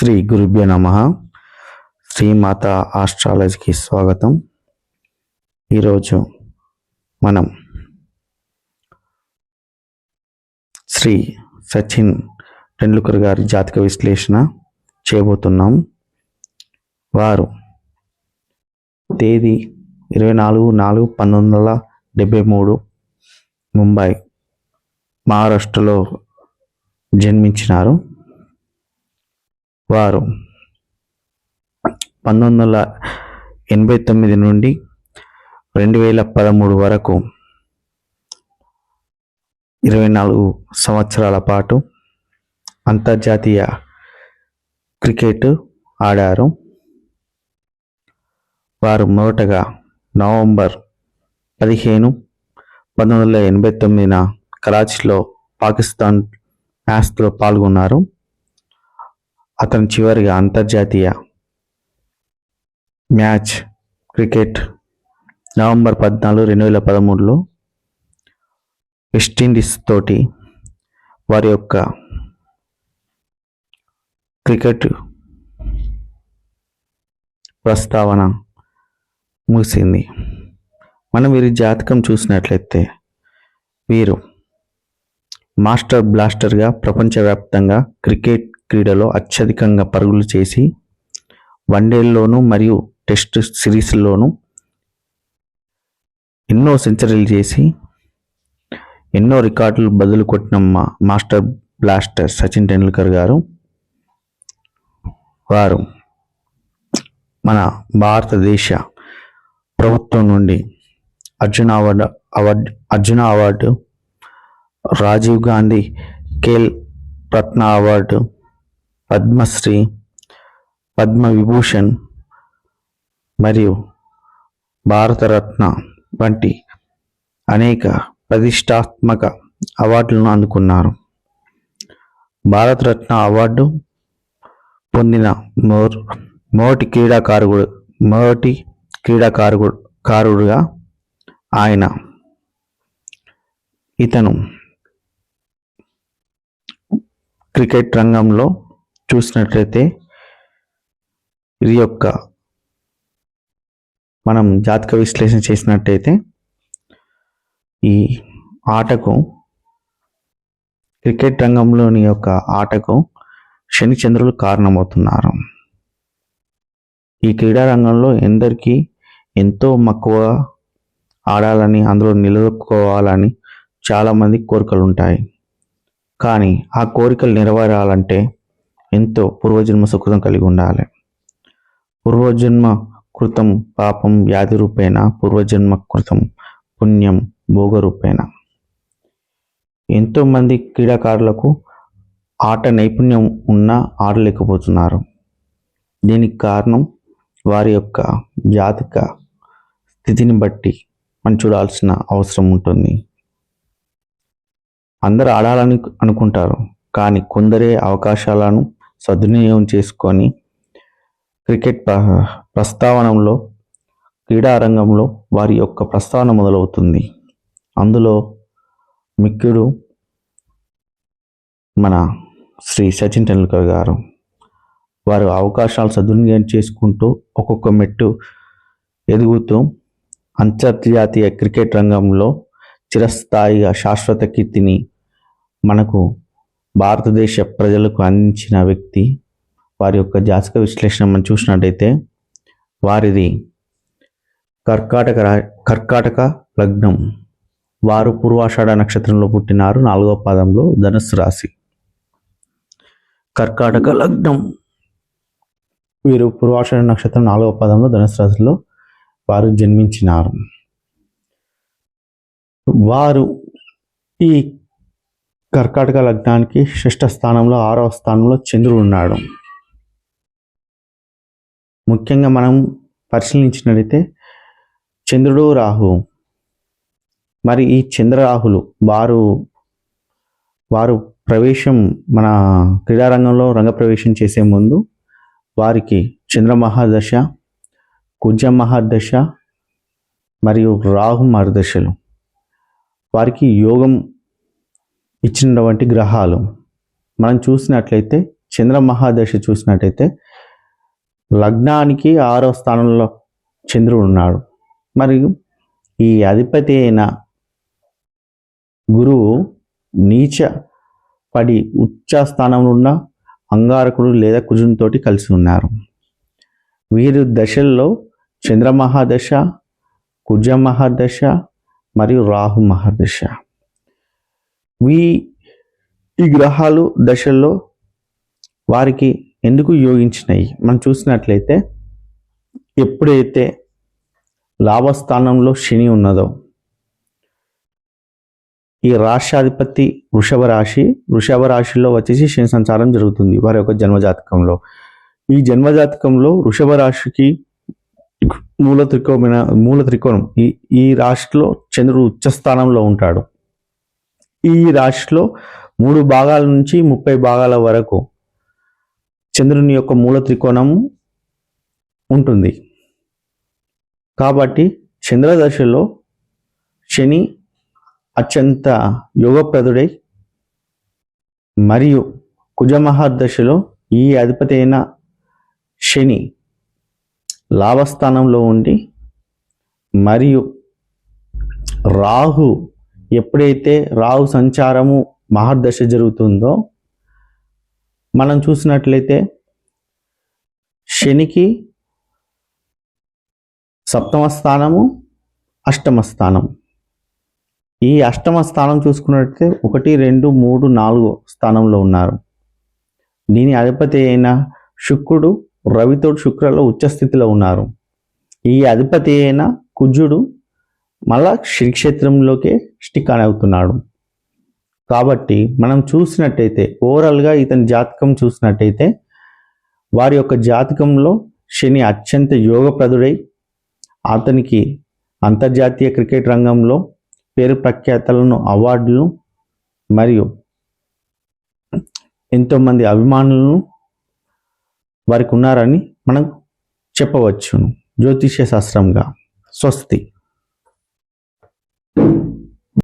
శ్రీ గురుభ్య నమ. శ్రీమాత ఆస్ట్రాలజీకి స్వాగతం. ఈరోజు మనం శ్రీ సచిన్ టెండూల్కర్ గారి జాతక విశ్లేషణ చేయబోతున్నాం. వారు తేదీ ఇరవై నాలుగు నాలుగు పంతొమ్మిది వందల డెబ్బై మూడు ముంబై మహారాష్ట్రలో జన్మించినారు. వారు పంతొమ్మిది వందల ఎనభై తొమ్మిది నుండి రెండు వేల పదమూడు వరకు ఇరవై నాలుగు సంవత్సరాల పాటు అంతర్జాతీయ క్రికెట్ ఆడారు. వారు మొదటగా నవంబర్ పదిహేను పంతొమ్మిది వందల ఎనభై తొమ్మిదిన కరాచీలో పాకిస్తాన్ మ్యాచ్లో పాల్గొన్నారు. అతను చివరిగా అంతర్జాతీయ మ్యాచ్ క్రికెట్ నవంబర్ పద్నాలుగు రెండు వేల పదమూడులో వెస్టిండీస్ తోటి వారి యొక్క క్రికెట్ ప్రస్తావన ముగిసింది. మనం వీరి జాతకం చూసినట్లయితే వీరు మాస్టర్ బ్లాస్టర్గా ప్రపంచవ్యాప్తంగా క్రికెట్ క్రీడలో అత్యధికంగా పరుగులు చేసి వన్డేల్లోనూ మరియు టెస్ట్ సిరీస్లోనూ ఎన్నో సెంచరీలు చేసి ఎన్నో రికార్డులు బదులు కొట్టిన మా మాస్టర్ బ్లాస్టర్ సచిన్ టెండూల్కర్ గారు వారు మన భారతదేశ ప్రభుత్వం నుండి Arjuna award award Arjuna award Rajiv Gandhi Khel Ratna award Padma Shri Padma Vibhushan మరియు భారతరత్న వంటి అనేక ప్రతిష్టాత్మక అవార్డులను అందుకున్నారు. భారతరత్న అవార్డు పొందిన మోర్ మొదటి క్రీడాకారుడు మొదటి క్రీడాకారుడు కారుడుగా ఆయన ఇతను క్రికెట్ రంగంలో చూసినట్లయితే ఇది యొక్క మనం జాతక విశ్లేషణ చేసినట్టయితే ఈ ఆటకు క్రికెట్ రంగంలోని యొక్క ఆటకు శని చంద్రులు కారణమవుతున్నారు. ఈ క్రీడా రంగంలో ఎందరికీ ఎంతో మక్కువ ఆడాలని అందులో నిలదొక్కుకోవాలని చాలామంది కోరికలు ఉంటాయి కానీ ఆ కోరికలు నెరవేరాలంటే ఎంతో పూర్వజన్మ సుకృతం కలిగి ఉండాలి. పూర్వజన్మ కృతం పాపం వ్యాధి రూపేణ పూర్వజన్మ కృతం పుణ్యం భోగ రూపేణ. ఎంతోమంది క్రీడాకారులకు ఆట నైపుణ్యం ఉన్నా ఆడలేకపోతున్నారు. దీనికి కారణం వారి యొక్క జాతిక స్థితిని బట్టి మనం చూడాల్సిన అవసరం ఉంటుంది. అందరూ ఆడాలని అనుకుంటారు కానీ కొందరే అవకాశాలను సద్వినియోగం చేసుకొని క్రికెట్ ప్రస్తావనలో క్రీడా రంగంలో వారి యొక్క ప్రస్తావన మొదలవుతుంది. అందులో మిక్కుడు మన శ్రీ సచిన్ టెండూల్కర్ గారు వారు అవకాశాలు సద్వినియోగం చేసుకుంటూ ఒక్కొక్క మెట్టు ఎదుగుతూ అంతర్జాతీయ క్రికెట్ రంగంలో చిరస్థాయిగా శాశ్వత కీర్తిని మనకు భారతదేశ ప్రజలకు అందించిన వ్యక్తి వారి యొక్క జాతక విశ్లేషణ మనం చూసినట్టయితే వారిది కర్కాటక రా కర్కాటక లగ్నం. వారు పూర్వాషాఢ నక్షత్రంలో పుట్టినారు నాలుగవ పాదంలో ధనుస్సు రాశి. కర్కాటక లగ్నం. వీరు పూర్వాషాఢ నక్షత్రం నాలుగవ పాదంలో ధనుసు రాశిలో వారు జన్మించినారు. వారు ఈ కర్కాటక లగ్నానికి షష్ఠ స్థానంలో ఆరవ స్థానంలో చంద్రుడు ఉన్నాడు. ముఖ్యంగా మనం పరిశీలించినట్లయితే చంద్రుడు రాహు. మరి ఈ చంద్రరాహులు వారు వారు ప్రవేశం మన క్రీడారంగంలో రంగప్రవేశం చేసే ముందు వారికి చంద్రమహాదశ కుజ మహాదశ మరియు రాహు మహర్దశలు వారికి యోగం ఇచ్చినటువంటి గ్రహాలు. మనం చూసినట్లయితే చంద్రమహాదశ చూసినట్టయితే లగ్నానికి ఆరో స్థానంలో చంద్రుడు ఉన్నాడు. మరియు ఈ అధిపతి అయిన గురువు నీచ పడి ఉచ్చ స్థానంలో ఉన్న అంగారకుడు లేదా కుజునితోటి కలిసి ఉన్నారు. వీరు దశల్లో చంద్రమహాదశ కుజ మహాదశ మరియు రాహు మహాదశ. వీ ఈ గ్రహాలు దశల్లో వారికి ఎందుకు యోగించినాయి? మనం చూసినట్లయితే ఎప్పుడైతే లాభస్థానంలో శని ఉన్నదో ఈ రాష్ట్రాధిపతి వృషభ రాశి వృషభ రాశిలో వచ్చేసి శని సంచారం జరుగుతుంది వారి యొక్క జన్మజాతకంలో. ఈ జన్మజాతకంలో వృషభ రాశికి మూల త్రికోణ మూల త్రికోణం ఈ ఈ రాశిలో చంద్రుడు ఉచ్చ స్థానంలో ఉంటాడు. ఈ రాశిలో మూడు భాగాల నుంచి ముప్పై భాగాల వరకు చంద్రుని యొక్క మూల త్రికోణం ఉంటుంది. కాబట్టి చంద్రదశలో శని అత్యంత యోగప్రదుడై మరియు కుజమహాదశలో ఈ అధిపతి అయిన శని లాభస్థానంలో ఉండి మరియు రాహు ఎప్పుడైతే రాహు సంచారము మహర్దశ జరుగుతుందో మనం చూసినట్లయితే శనికి సప్తమ స్థానము అష్టమ స్థానం. ఈ అష్టమ స్థానం చూసుకున్నట్లయితే ఒకటి రెండు మూడు నాలుగు స్థానంలో ఉన్నారు. దీని అధిపతి అయిన శుక్రుడు రవితోడు శుక్రలో ఉచ్చస్థితిలో ఉన్నారు. ఈ అధిపతి అయిన కుజుడు మళ్ళా శ్రీక్షేత్రంలోకే స్టిక్ ఆన్ అవుతున్నాడు. కాబట్టి మనం చూసినట్టయితే ఓవరాల్గా ఇతని జాతకం చూసినట్టయితే వారి యొక్క జాతకంలో శని అత్యంత యోగప్రదుడై అతనికి అంతర్జాతీయ క్రికెట్ రంగంలో పేరు ప్రఖ్యాతలను అవార్డులను మరియు ఎంతోమంది అభిమానులను వారికి ఉన్నారని మనం చెప్పవచ్చును. జ్యోతిష్య శాస్త్రంగా స్వస్తి. you.